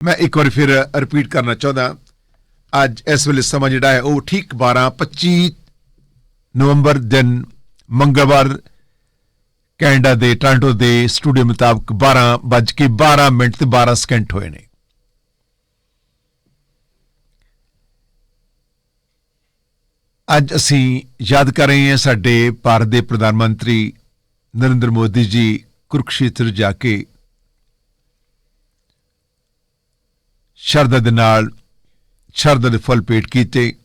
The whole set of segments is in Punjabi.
ਮੈਂ ਇੱਕ ਵਾਰ ਫਿਰ ਰਿਪੀਟ ਕਰਨਾ ਚਾਹੁੰਦਾ ਅੱਜ ਇਸ ਵੇਲੇ ਸਮਾਂ ਜਿਹੜਾ ਹੈ ਉਹ ਠੀਕ 12 25 ਨਵੰਬਰ ਦਿਨ ਮੰਗਲਵਾਰ ਕੈਨੇਡਾ ਦੇ ਟੋਰਾਂਟੋ ਦੇ ਸਟੂਡੀਓ ਮੁਤਾਬਕ 12 ਵੱਜ ਕੇ 12 ਮਿੰਟ ਤੇ 12 ਸਕਿੰਟ ਹੋਏ ਨੇ ਅੱਜ ਅਸੀਂ ਯਾਦ ਕਰ ਰਹੇ ਹਾਂ ਸਾਡੇ ਭਾਰਤ ਦੇ ਪ੍ਰਧਾਨ ਮੰਤਰੀ ਨਰਿੰਦਰ ਮੋਦੀ ਜੀ ਕੁਰਕਸ਼ੇਤਰ ਜਾ ਕੇ ਸ਼ਰਧਾ ਦੇ ਨਾਲ ਸ਼ਰਧਾ ਦੇ ਫਲ ਭੇਟ ਕੀਤੇ।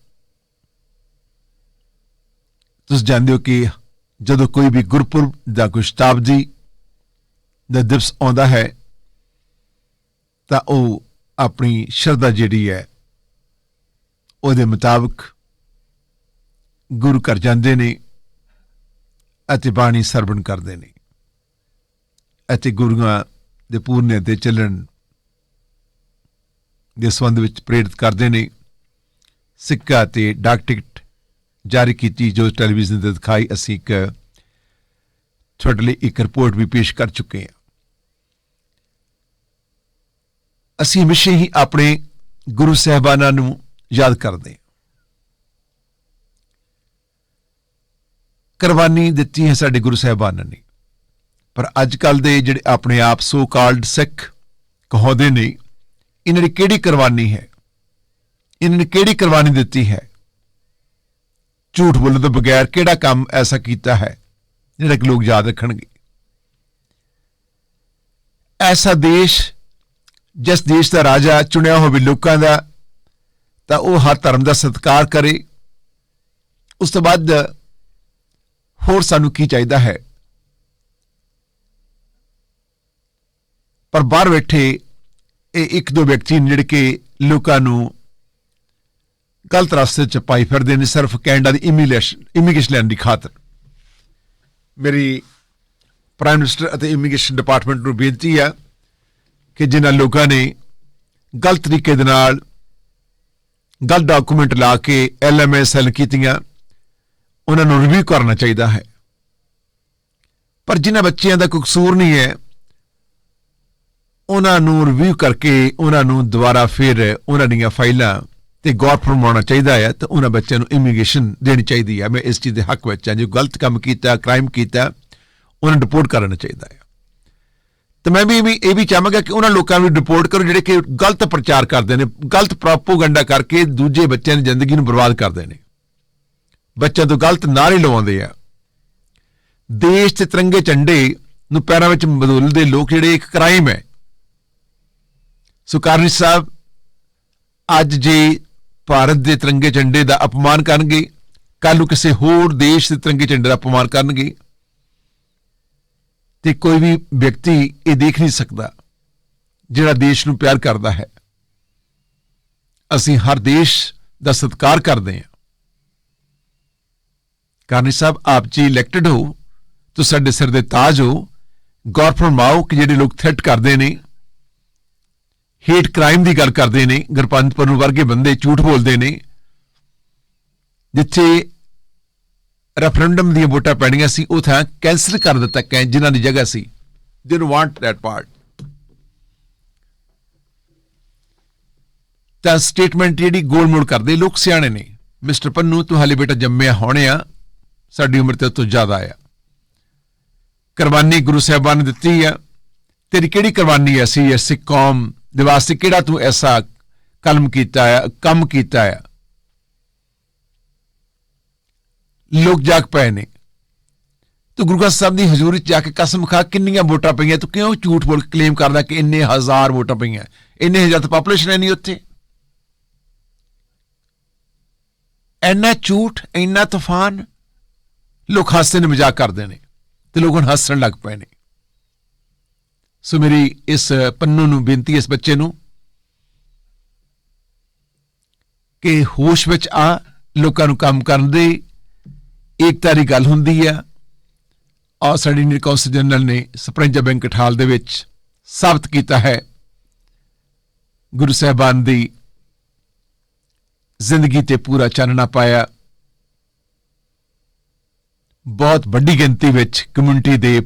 ਤੁਸੀਂ ਜਾਣਦੇ ਹੋ ਕਿ ਜਦੋਂ ਕੋਈ ਵੀ ਗੁਰਪੁਰਬ ਦਾ ਕੋਈ ਸ਼ਤਾਬਦੀ ਦਾ ਦਿਵਸ ਆਉਂਦਾ ਹੈ, ਤਾਂ ਉਹ ਆਪਣੀ ਸ਼ਰਧਾ ਜਿਹੜੀ ਹੈ, ਉਹਦੇ ਮੁਤਾਬਕ ਗੁਰੂ ਘਰ ਜਾਂਦੇ ਨੇ ਅਤੇ ਬਾਣੀ ਸਰਵਣ ਕਰਦੇ ਨੇ। ਅਤੇ ਗੁਰੂਆਂ ਦੇ ਪੂਰਨੇ ਤੇ ਚੱਲਣ ਦੇ ਸੰਬੰਧ ਵਿੱਚ ਪ੍ਰੇਰਿਤ ਕਰਦੇ ਨੇ। ਸਿੱਕਾ ਤੇ ਡਾਕ ਟਿਕਟ ਜਾਰੀ ਕੀਤੀ, ਜੋ ਟੈਲੀਵਿਜ਼ਨ ਤੇ ਦਿਖਾਈ ਅਸੀਂ ਇੱਕ, ਤੁਹਾਡੇ ਲਈ ਇੱਕ ਰਿਪੋਰਟ ਵੀ ਪੇਸ਼ ਕਰ ਚੁੱਕੇ ਹਾਂ। ਅਸੀਂ ਹਮੇਸ਼ਾ ਹੀ ਆਪਣੇ ਗੁਰੂ ਸਾਹਿਬਾਨਾਂ ਨੂੰ ਯਾਦ ਕਰਦੇ ਹਾਂ। ਕੁਰਬਾਨੀ ਦਿੱਤੀ ਹੈ ਸਾਡੇ ਗੁਰੂ ਸਾਹਿਬਾਨਾਂ ਨੇ। ਪਰ ਅੱਜ ਕੱਲ ਦੇ ਜਿਹੜੇ ਆਪਣੇ ਆਪ ਸੋ ਕਾਲਡ ਸਿੱਖ ਕਹਾਉਂਦੇ ਨੇ ਇਹਨਾਂ ਦੀ ਕਿਹੜੀ ਕੁਰਬਾਨੀ ਹੈ? ਇਹਨਾਂ ਨੇ ਕਿਹੜੀ ਕੁਰਬਾਨੀ ਦਿੱਤੀ ਹੈ? ਝੂਠ ਬੋਲਣ ਤੋਂ ਬਗੈਰ ਕਿਹੜਾ ਕੰਮ ਐਸਾ ਕੀਤਾ ਹੈ ਜਿਹੜਾ ਕਿ ਲੋਕ ਯਾਦ ਰੱਖਣਗੇ? ਐਸਾ ਦੇਸ਼, ਜਿਸ ਦੇਸ਼ ਦਾ ਰਾਜਾ ਚੁਣਿਆ ਹੋਵੇ ਲੋਕਾਂ ਦਾ, ਤਾਂ ਉਹ ਹਰ ਧਰਮ ਦਾ ਸਤਿਕਾਰ ਕਰੇ। ਉਸ ਤੋਂ ਬਾਅਦ ਹੋਰ ਸਾਨੂੰ ਕੀ ਚਾਹੀਦਾ ਹੈ? ਪਰ ਬਾਹਰ ਬੈਠੇ ਇਹ ਇੱਕ ਦੋ ਵਿਅਕਤੀ ਨੇ ਜਿਹੜੇ ਕਿ ਲੋਕਾਂ ਨੂੰ ਗਲਤ ਰਸਤੇ ਚ ਪਾਈ ਫਿਰਦੇ ਨੇ ਸਿਰਫ ਕੈਨੇਡਾ ਦੀ ਇਮੀਗ੍ਰੇਸ਼ਨ ਇਮੀਗ੍ਰੇਸ਼ਨ ਲੈਣ ਦੀ ਖਾਤਰ। ਮੇਰੀ ਪ੍ਰਾਈਮ ਮਿਨਿਸਟਰ ਅਤੇ ਇਮੀਗ੍ਰੇਸ਼ਨ ਡਿਪਾਰਟਮੈਂਟ ਨੂੰ ਬੇਨਤੀ ਆ ਕਿ ਜਿਨ੍ਹਾਂ ਲੋਕਾਂ ਨੇ ਗਲਤ ਤਰੀਕੇ ਦੇ ਨਾਲ ਗਲਤ ਡਾਕੂਮੈਂਟ ਲਾ ਕੇ ਐਲਐਮਐਸਐਲ ਕੀਤੀਆਂ, ਉਹਨਾਂ ਨੂੰ ਰਿਵਿਊ ਕਰਨਾ ਚਾਹੀਦਾ ਹੈ। ਪਰ ਜਿਨ੍ਹਾਂ ਬੱਚਿਆਂ ਦਾ ਕੋਈ ਕਸੂਰ ਨਹੀਂ ਹੈ ਉਹਨਾਂ ਨੂੰ ਰਿਵਿਊ ਕਰਕੇ ਉਹਨਾਂ ਨੂੰ ਦੁਬਾਰਾ ਫਿਰ ਉਹਨਾਂ ਦੀਆਂ ਫਾਈਲਾਂ ਤੇ ਗੌਰ ਫਰਮਾਉਣਾ ਚਾਹੀਦਾ ਹੈ ਤੇ ਉਹਨਾਂ ਬੱਚਿਆਂ ਨੂੰ ਇਮੀਗ੍ਰੇਸ਼ਨ ਦੇਣੀ ਚਾਹੀਦੀ ਹੈ। ਮੈਂ ਇਸ ਚੀਜ਼ ਦੇ ਹੱਕ ਵਿੱਚ ਹਾਂ। ਜੋ ਗਲਤ ਕੰਮ ਕੀਤਾ ਕ੍ਰਾਈਮ ਕੀਤਾ, ਉਹਨਾਂ ਨੂੰ ਰਿਪੋਰਟ ਕਰਨਾ ਚਾਹੀਦਾ ਹੈ। ਤੇ ਮੈਂ ਵੀ ਇਹ ਵੀ ਚਾਹਾਂਗਾ ਕਿ ਉਹਨਾਂ ਲੋਕਾਂ ਨੂੰ ਰਿਪੋਰਟ ਕਰੋ ਜਿਹੜੇ ਕਿ ਗਲਤ ਪ੍ਰਚਾਰ ਕਰਦੇ ਨੇ, ਗਲਤ ਪ੍ਰੋਪੋਗੈਂਡਾ ਕਰਕੇ ਦੂਜੇ ਬੱਚਿਆਂ ਦੀ ਜ਼ਿੰਦਗੀ ਨੂੰ ਬਰਬਾਦ ਕਰਦੇ ਨੇ। ਬੱਚਿਆਂ ਤੋਂ ਗਲਤ ਨਾਰੇ ਲਵਾਉਂਦੇ ਆ। ਦੇਸ਼ ਤੇ ਤਿਰੰਗੇ ਝੰਡੇ ਨੂੰ ਪੈਰਾਂ ਵਿੱਚ ਬਦਲਦੇ ਲੋਕ ਜਿਹੜੇ ਇੱਕ ਕ੍ਰਾਈਮ ਹੈ। ਸੋ ਕਾਰਨੀ ਸਾਹਿਬ, ਅੱਜ ਜੇ ਭਾਰਤ ਦੇ ਤਿਰੰਗੇ ਝੰਡੇ ਦਾ ਅਪਮਾਨ ਕਰਨਗੇ ਕੱਲ ਨੂੰ ਕਿਸੇ ਹੋਰ ਦੇਸ਼ ਦੇ ਤਿਰੰਗੇ ਝੰਡੇ ਦਾ ਅਪਮਾਨ ਕਰਨਗੇ, ਤੇ ਕੋਈ ਵੀ ਵਿਅਕਤੀ ਇਹ ਦੇਖ ਨਹੀਂ ਸਕਦਾ ਜਿਹੜਾ ਦੇਸ਼ ਨੂੰ ਪਿਆਰ ਕਰਦਾ ਹੈ। ਅਸੀਂ ਹਰ ਦੇਸ਼ ਦਾ ਸਤਿਕਾਰ ਕਰਦੇ ਹਾਂ। ਕਾਰਨੀ ਸਾਹਿਬ, ਆਪ ਜੀ ਇਲੈਕਟਡ ਹੋ, ਤੁਸੀਂ ਸਾਡੇ ਸਿਰ ਦੇ ਤਾਜ ਹੋ। ਗੌਰ ਫਰਮਾਓ ਕਿ ਜਿਹੜੇ ਲੋਕ ਥ੍ਰੈਟ ਕਰਦੇ ਨੇ ਹੇਟ ਕ੍ਰਾਈਮ ਦੀ ਗੱਲ ਕਰਦੇ ਨੇ, ਗੁਰਪੰਥ ਪਰੂ ਵਰਗੇ ਬੰਦੇ ਝੂਠ ਬੋਲਦੇ ਨੇ, ਜਿੱਥੇ ਰੈਫਰੈਂਡਮ ਦੀਆਂ ਵੋਟਾਂ ਪੈਣੀਆਂ ਸੀ, ਉਹ ਥਾਂ ਕੈਂਸਲ ਕਰ ਦਿੱਤਾ ਕੈਂ ਜਿਨ੍ਹਾਂ ਦੀ ਜਗ੍ਹਾ ਸੀ। Didn't ਵਾਂਟ that ਪਾਰਟ ਤਾਂ ਸਟੇਟਮੈਂਟ ਜਿਹੜੀ ਗੋਲ ਗੋਲਮੋਲ ਕਰਦੇ, ਲੋਕ ਸਿਆਣੇ ਨੇ। ਮਿਸਟਰ ਪੰਨੂ, ਤੂੰ ਹਾਲੇ ਬੇਟਾ ਜੰਮਿਆ ਹੋਣੇ ਆ ਸਾਡੀ ਉਮਰ ਤੇ ਤੋਂ ਜ਼ਿਆਦਾ ਆ। ਕੁਰਬਾਨੀ ਗੁਰੂ ਸਾਹਿਬਾਨ ਨੇ ਦਿੱਤੀ ਆ। ਤੇਰੀ ਕਿਹੜੀ ਕੁਰਬਾਨੀ ਐ? ਸੀ ਸਿੱਖ ਕੌਮ ਦੇ ਵਾਸਤੇ ਕਿਹੜਾ ਤੂੰ ਐਸਾ ਕਲਮ ਕੀਤਾ ਆ, ਕੰਮ ਕੀਤਾ ਆ? ਲੋਕ ਜਾਗ ਪਏ ਨੇ। ਤੂੰ ਗੁਰੂ ਗ੍ਰੰਥ ਸਾਹਿਬ ਦੀ ਹਜ਼ੂਰੀ ਚ ਜਾ ਕੇ ਕਸਮ ਖਾ, ਕਿੰਨੀਆਂ ਵੋਟਾਂ ਪਈਆਂ? ਤੂੰ ਕਿਉਂ ਝੂਠ ਬੋਲ ਕੇ ਕਲੇਮ ਕਰਦਾ ਕਿ ਇੰਨੇ ਹਜ਼ਾਰ ਵੋਟਾਂ ਪਈਆਂ? ਇੰਨੇ ਹਜ਼ਾਰ ਤਾਂ ਪਾਪੂਲੇਸ਼ਨ ਹੈ ਨਹੀਂ ਉੱਥੇ। ਇੰਨਾ ਝੂਠ, ਇੰਨਾ ਤੂਫਾਨ, ਲੋਕ ਹਾਸੇ ਨੇ ਮਜ਼ਾਕ ਕਰਦੇ ਨੇ ਤੇ ਲੋਕ ਨੂੰ ਹੱਸਣ ਲੱਗ ਪਏ ਨੇ। ਸੋ ਮੇਰੀ ਇਸ ਪੰਨੂ ਨੂੰ ਬੇਨਤੀ ਇਸ ਬੱਚੇ ਨੂੰ ਕਿ ਹੋਸ਼ ਵਿੱਚ ਆ, ਲੋਕਾਂ ਨੂੰ ਕੰਮ ਕਰਨ ਦੇ। ਏਕਤਾ ਦੀ ਗੱਲ ਹੁੰਦੀ ਆ। ਔਰ ਸਾਡੀ ਇੰਡੀਅਨ ਕੌਂਸਲ ਜਨਰਲ ਨੇ ਸਪਰਿੰਜਾ ਬੈਂਕ ਠਾਲ ਦੇ ਵਿੱਚ ਸਾਬਤ ਕੀਤਾ ਹੈ। ਗੁਰੂ ਸਾਹਿਬਾਨ ਦੀ ਜ਼ਿੰਦਗੀ ਤੇ ਪੂਰਾ ਚਾਨਣਾ ਪਾਇਆ। ਬਹੁਤ ਵੱਡੀ ਗਿਣਤੀ ਵਿੱਚ ਕਮਿਊਨਿਟੀ ਦੇ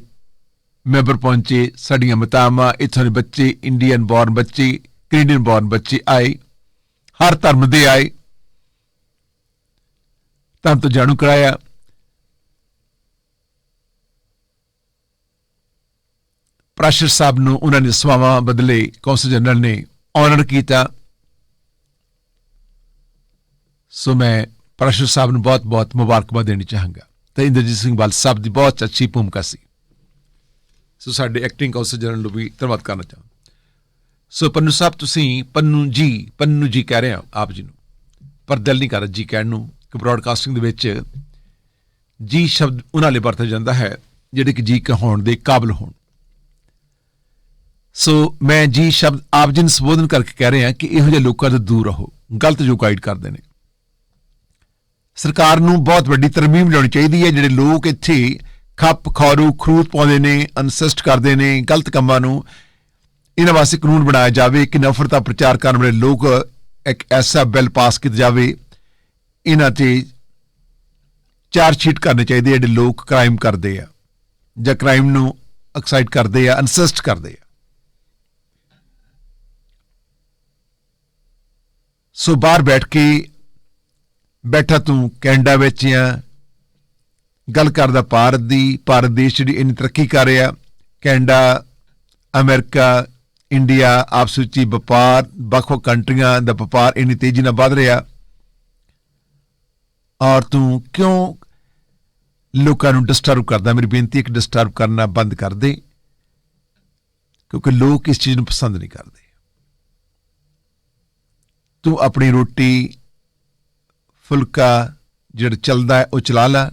ਮੈਂਬਰ ਪਹੁੰਚੇ, ਸਾਡੀਆਂ ਮਤਾਵਾਂ, ਇੱਥੋਂ ਦੇ ਬੱਚੇ ਇੰਡੀਅਨ ਬੋਰਨ ਬੱਚੇ ਕੈਨੇਡੀਅਨ ਬੌਰਨ ਬੱਚੇ ਆਏ, ਹਰ ਧਰਮ ਦੇ ਆਏ। ਤਾਂ ਤੋਂ ਜਾਣੂ ਕਰਾਇਆ। ਪ੍ਰਾਸ਼ਰ ਸਾਹਿਬ ਨੂੰ ਉਹਨਾਂ ਨੇ ਸਵਾਵਾਂ ਬਦਲੇ ਕੌਂਸਲ ਜਨਰਲ ਨੇ ਆਨਰ ਕੀਤਾ। ਸੋ ਮੈਂ ਪ੍ਰਾਸ਼ਰ ਸਾਹਿਬ ਨੂੰ ਬਹੁਤ-ਬਹੁਤ ਮੁਬਾਰਕਬਾਦ ਦੇਣੀ ਚਾਹਾਂਗਾ। ਤੇ ਇੰਦਰਜੀਤ ਸਿੰਘ ਬਾਲ ਸਾਹਿਬ ਦੀ ਬਹੁਤ ਅੱਛੀ ਭੂਮਿਕਾ ਸੀ। ਸੋ ਸਾਡੇ ਐਕਟਿੰਗ ਕੌਂਸਲ ਜਨਰਲ ਨੂੰ ਵੀ ਧੰਨਵਾਦ ਕਰਨਾ ਚਾਹੁੰਦਾ ਸੋ ਪੰਨੂ ਸਾਹਿਬ, ਤੁਸੀਂ ਪੰਨੂ ਜੀ ਪੰਨੂ ਜੀ ਕਹਿ ਰਹੇ ਆ ਆਪ ਜੀ ਨੂੰ, ਪਰ ਦਿਲ ਨਹੀਂ ਕਰ ਰਿਹਾ ਜੀ ਕਹਿਣ ਨੂੰ ਕਿ ਬ੍ਰਾਡਕਾਸਟਿੰਗ ਦੇ ਵਿੱਚ ਜੀ ਸ਼ਬਦ ਉਹਨਾਂ ਲਈ ਵਰਤਿਆ ਜਾਂਦਾ ਹੈ, ਜਿਹੜੇ ਕਿ ਜੀ ਕਹਾਉਣ ਦੇ ਕਾਬਿਲ ਹੋਣ। ਸੋ ਮੈਂ ਜੀ ਸ਼ਬਦ ਆਪ ਜੀ ਨੂੰ ਸੰਬੋਧਨ ਕਰਕੇ ਕਹਿ ਰਿਹਾ ਕਿ ਇਹੋ ਜਿਹੇ ਲੋਕਾਂ ਤੋਂ ਦੂਰ ਰਹੋ, ਗਲਤ ਜੋ ਗਾਈਡ ਕਰਦੇ ਨੇ। ਸਰਕਾਰ ਨੂੰ ਬਹੁਤ ਵੱਡੀ ਤਰਮੀਮ ਲਿਆਉਣੀ ਚਾਹੀਦੀ ਹੈ, ਜਿਹੜੇ ਲੋਕ ਇੱਥੇ ਖੱਪ ਖੌਰੂ ਖਰੂਤ ਪਾਉਂਦੇ ਨੇ, ਅਨਸਿਸਟ ਕਰਦੇ ਨੇ, ਗਲਤ ਕੰਮਾਂ ਨੂੰ। ਇਹਨਾਂ ਵਾਸਤੇ ਕਾਨੂੰਨ ਬਣਾਇਆ ਜਾਵੇ ਕਿ ਨਫ਼ਰਤ ਦਾ ਪ੍ਰਚਾਰ ਕਰਨ ਵਾਲੇ ਲੋਕ ਇੱਕ ਐਸਾ ਬਿੱਲ ਪਾਸ ਕੀਤਾ ਜਾਵੇ। ਇਹਨਾਂ ਤੇ ਚਾਰਜ ਸ਼ੀਟ ਕਰਨੇ ਚਾਹੀਦੇ ਜਿਹੜੇ ਲੋਕ ਕ੍ਰਾਈਮ ਕਰਦੇ ਆ, ਜਾਂ ਕ੍ਰਾਈਮ ਨੂੰ ਐਕਸਾਈਟ ਕਰਦੇ ਆ, ਅਨਸਿਸਟ ਕਰਦੇ ਆ। ਸੋ ਬਾਹਰ ਬੈਠ ਕੇ ਬੈਠਾ ਤੂੰ ਕੈਨੇਡਾ ਵਿੱਚ ਆ ਗੱਲ ਕਰਦਾ ਭਾਰਤ ਦੀ, ਭਾਰਤ ਦੇਸ਼ ਜਿਹੜੀ ਇੰਨੀ ਤਰੱਕੀ ਕਰ ਰਿਹਾ, ਕੈਨੇਡਾ, ਅਮਰੀਕਾ, ਇੰਡੀਆ, ਆਪਸ ਵਿੱਚ ਵਪਾਰ ਵੱਖ-ਵੱਖ ਕੰਟਰੀਆਂ ਦਾ ਵਪਾਰ ਇੰਨੀ ਤੇਜ਼ੀ ਨਾਲ ਵਧ ਰਿਹਾ। ਔਰ ਤੂੰ ਕਿਉਂ ਲੋਕਾਂ ਨੂੰ ਡਿਸਟਰਬ ਕਰਦਾ? ਮੇਰੀ ਬੇਨਤੀ ਹੈ ਕਿ ਡਿਸਟਰਬ ਕਰਨਾ ਬੰਦ ਕਰ ਦੇ, ਕਿਉਂਕਿ ਲੋਕ ਇਸ ਚੀਜ਼ ਨੂੰ ਪਸੰਦ ਨਹੀਂ ਕਰਦੇ। ਤੂੰ ਆਪਣੀ ਰੋਟੀ, ਫੁਲਕਾ ਜਿਹੜਾ ਚੱਲਦਾ ਹੈ, ਉਹ ਚਲਾ ਲੈ।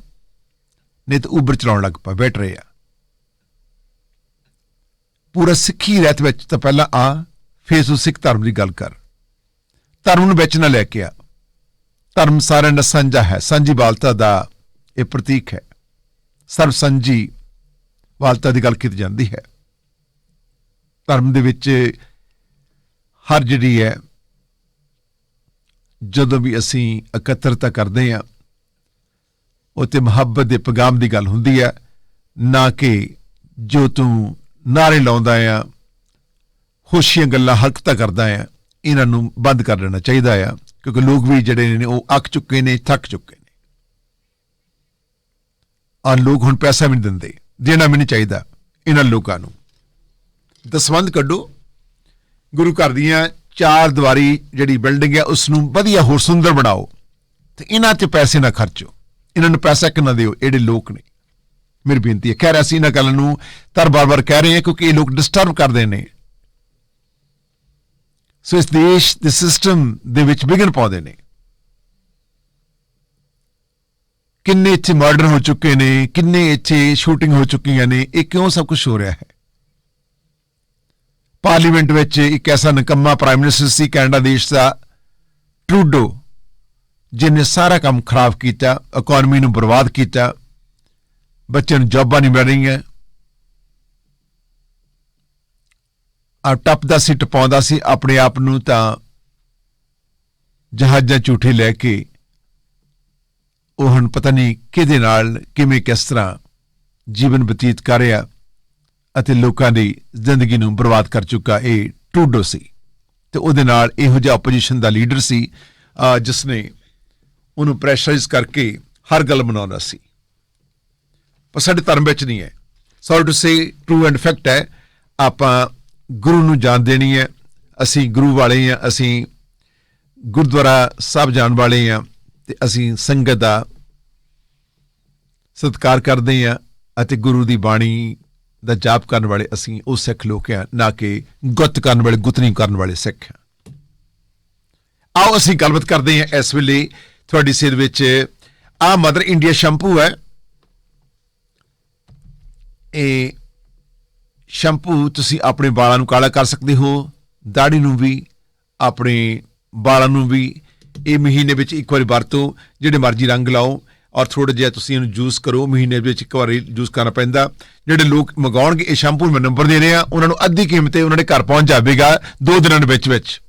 ਨਹੀਂ ਤਾਂ ਉਬਰ ਚਲਾਉਣ ਲੱਗ ਪਾ ਬੈਠ ਰਹੇ ਆ। ਪੂਰਾ ਸਿੱਖੀ ਰਹਿਤ ਵਿੱਚ ਤਾਂ ਪਹਿਲਾਂ ਆ, ਫੇਰ ਤੂੰ ਸਿੱਖ ਧਰਮ ਦੀ ਗੱਲ ਕਰ। ਧਰਮ ਨੂੰ ਵਿੱਚ ਨਾ ਲੈ ਕੇ ਆ। ਧਰਮ ਸਾਰਿਆਂ ਦਾ ਸਾਂਝਾ ਹੈ, ਸਾਂਝੀ ਵਾਲਤਾ ਦਾ ਇਹ ਪ੍ਰਤੀਕ ਹੈ। ਸਰਬ ਸਾਂਝੀ ਵਾਲਤਾ ਦੀ ਗੱਲ ਕੀਤੀ ਜਾਂਦੀ ਹੈ। ਧਰਮ ਦੇ ਵਿੱਚ ਹਰ ਜਿਹੜੀ ਹੈ, ਜਦੋਂ ਵੀ ਅਸੀਂ ਇਕੱਤਰਤਾ ਕਰਦੇ ਹਾਂ ਉਤੇ ਮੁਹੱਬਤ ਦੇ ਪੈਗਾਮ ਦੀ ਗੱਲ ਹੁੰਦੀ ਹੈ ਨਾ ਕਿ ਜੋ ਤੂੰ ਨਾਰੇ ਲਾਉਂਦਾ ਆ, ਖੁਸ਼ੀਆਂ ਗੱਲਾਂ ਹਰਕਤਾਂ ਕਰਦਾ ਆ, ਇਹਨਾਂ ਨੂੰ ਬੰਦ ਕਰ ਦੇਣਾ ਚਾਹੀਦਾ ਆ, ਕਿਉਂਕਿ ਲੋਕ ਵੀ ਜਿਹੜੇ ਨੇ ਉਹ ਅੱਕ ਚੁੱਕੇ ਨੇ, ਥੱਕ ਚੁੱਕੇ ਨੇ। ਆ ਲੋਕ ਹੁਣ ਪੈਸਾ ਵੀ ਨਹੀਂ ਦਿੰਦੇ, ਦੇਣਾ ਵੀ ਨਹੀਂ ਚਾਹੀਦਾ ਇਹਨਾਂ ਲੋਕਾਂ ਨੂੰ। ਦਸਵੰਦ ਕੱਢੋ, ਗੁਰੂ ਘਰ ਦੀਆਂ ਚਾਰ ਦੀਵਾਰੀ ਜਿਹੜੀ ਬਿਲਡਿੰਗ ਹੈ ਉਸ ਨੂੰ ਵਧੀਆ ਹੋਰ ਸੁੰਦਰ ਬਣਾਓ, ਤੇ ਇਹਨਾਂ ਤੇ ਪੈਸੇ ਨਾ ਖਰਚੋ। ਇਹਨਾਂ ਨੂੰ ਪੈਸਾ ਕਿੰਨਾ ਦਿਓ? ਜਿਹੜੇ ਲੋਕ ਨੇ। ਮੇਰੀ ਬੇਨਤੀ ਹੈ। ਖੈਰ ਅਸੀਂ ਇਹਨਾਂ ਗੱਲ ਨੂੰ ਤਰ ਬਾਰ-ਬਾਰ ਕਹਿ ਰਹੇ ਹਾਂ ਕਿਉਂਕਿ ਇਹ ਲੋਕ ਡਿਸਟਰਬ ਕਰਦੇ ਨੇ। ਸੋ ਇਸ ਦੇਸ਼ ਦੇ ਸਿਸਟਮ ਦੇ ਵਿੱਚ ਵਿਗਨ ਪਾਉਂਦੇ ਨੇ। ਕਿੰਨੇ ਇੱਥੇ ਮਰਡਰ ਹੋ ਚੁੱਕੇ ਨੇ, ਕਿੰਨੇ ਇੱਥੇ ਸ਼ੂਟਿੰਗ ਹੋ ਚੁੱਕੀਆਂ ਨੇ, ਇਹ ਕਿਉਂ ਸਭ ਕੁਝ ਹੋ ਰਿਹਾ ਹੈ? ਪਾਰਲੀਮੈਂਟ ਵਿੱਚ ਇੱਕ ਐਸਾ ਨਕੰਮਾ ਪ੍ਰਾਈਮ ਮਿਨਿਸਟਰ ਸੀ ਕੈਨੇਡਾ ਦੇਸ਼ ਦਾ ਟਰੂਡੋ ਜਿਨੇ ਸਾਰਾ ਕੰਮ ਖਰਾਬ ਕੀਤਾ ਇਕਨੋਮੀ ਨੂੰ ਬਰਬਾਦ ਕੀਤਾ, ਬੱਚਿਆਂ ਨੂੰ ਜੌਬਾਂ ਨਹੀਂ ਮਿਲ ਰਹੀਆਂ। ਆ ਟੱਪਦਾ ਸੀ, ਟਪਾਉਂਦਾ ਸੀ, ਆਪਣੇ ਆਪ ਨੂੰ ਤਾਂ ਜਹਾਜ਼ਾਂ ਝੂਠੇ ਲੈ ਕੇ ਉਹ ਹੁਣ ਪਤਾ ਨਹੀਂ ਕਿਹਦੇ ਨਾਲ, ਕਿਵੇਂ ਕਿਸ ਤਰ੍ਹਾਂ ਜੀਵਨ ਬਤੀਤ ਕਰ ਰਿਹਾ ਅਤੇ ਲੋਕਾਂ ਦੀ ਜ਼ਿੰਦਗੀ ਨੂੰ ਬਰਬਾਦ ਕਰ ਚੁੱਕਾ ਇਹ ਟੂਡੋ ਸੀ। ਤੇ ਉਹਦੇ ਨਾਲ ਇਹੋ ਜਿਹਾ ਆਪੋਜੀਸ਼ਨ ਦਾ ਲੀਡਰ ਸੀ ਜਿਸ ਨੇ ਉਹਨੂੰ ਪ੍ਰੈਸ਼ਰਾਈਜ਼ ਕਰਕੇ ਹਰ ਗੱਲ ਮਨਾਉਂਦਾ ਸੀ। ਪਰ ਸਾਡੇ ਧਰਮ ਵਿੱਚ ਨਹੀਂ ਹੈ। Sorry to say true and fact ਹੈ, ਆਪਾਂ ਗੁਰੂ ਨੂੰ ਜਾਣ ਦੇਣੀ ਹੈ। ਅਸੀਂ ਗੁਰੂ ਵਾਲੇ ਹਾਂ, ਅਸੀਂ ਗੁਰਦੁਆਰਾ ਸਾਹਿਬ ਜਾਣ ਵਾਲੇ ਹਾਂ ਤੇ ਅਸੀਂ ਸੰਗਤ ਦਾ ਸਤਿਕਾਰ ਕਰਦੇ ਹਾਂ ਅਤੇ ਗੁਰੂ ਦੀ ਬਾਣੀ ਦਾ ਜਾਪ ਕਰਨ ਵਾਲੇ ਅਸੀਂ ਉਹ ਸਿੱਖ ਲੋਕ ਹਾਂ, ਨਾ ਕਿ ਗੁੱਤ ਕਰਨ ਵਾਲੇ ਗੁੱਤਨੀ ਕਰਨ ਵਾਲੇ ਸਿੱਖ ਹਾਂ। ਆਓ ਅਸੀਂ ਗੱਲਬਾਤ ਕਰਦੇ ਹਾਂ ਇਸ ਵੇਲੇ ਤੁਹਾਡੀ ਸਿਰ ਵਿੱਚ, ਆ ਮਦਰ ਇੰਡੀਆ ਸ਼ੈਂਪੂ ਹੈ। ਇਹ ਸ਼ੈਂਪੂ ਤੁਸੀਂ ਆਪਣੇ ਵਾਲਾਂ ਨੂੰ ਕਾਲਾ ਕਰ ਸਕਦੇ ਹੋ ਦਾੜੀ ਨੂੰ ਵੀ, ਆਪਣੇ ਵਾਲਾਂ ਨੂੰ ਵੀ, ਇਹ ਮਹੀਨੇ ਵਿੱਚ ਇੱਕ ਵਾਰੀ ਵਰਤੋ, ਜਿਹੜੇ ਮਰਜ਼ੀ ਰੰਗ ਲਾਓ ਔਰ ਥੋੜਾ ਜਿਹਾ ਤੁਸੀਂ ਇਹਨੂੰ ਜੂਸ ਕਰੋ, ਮਹੀਨੇ ਵਿੱਚ ਇੱਕ ਵਾਰੀ ਜੂਸ ਕਰਨਾ ਪੈਂਦਾ। ਜਿਹੜੇ ਲੋਕ ਮੰਗਾਉਣਗੇ ਇਹ ਸ਼ੈਂਪੂ, ਮੈਂ ਨੰਬਰ ਦੇ ਰਿਹਾ, ਉਹਨਾਂ ਨੂੰ ਅੱਧੀ ਕੀਮਤ ਤੇ ਉਹਨਾਂ ਦੇ ਘਰ ਪਹੁੰਚ ਜਾਵੇਗਾ, ਦੋ ਦਿਨਾਂ ਦੇ ਵਿੱਚ ਵਿੱਚ।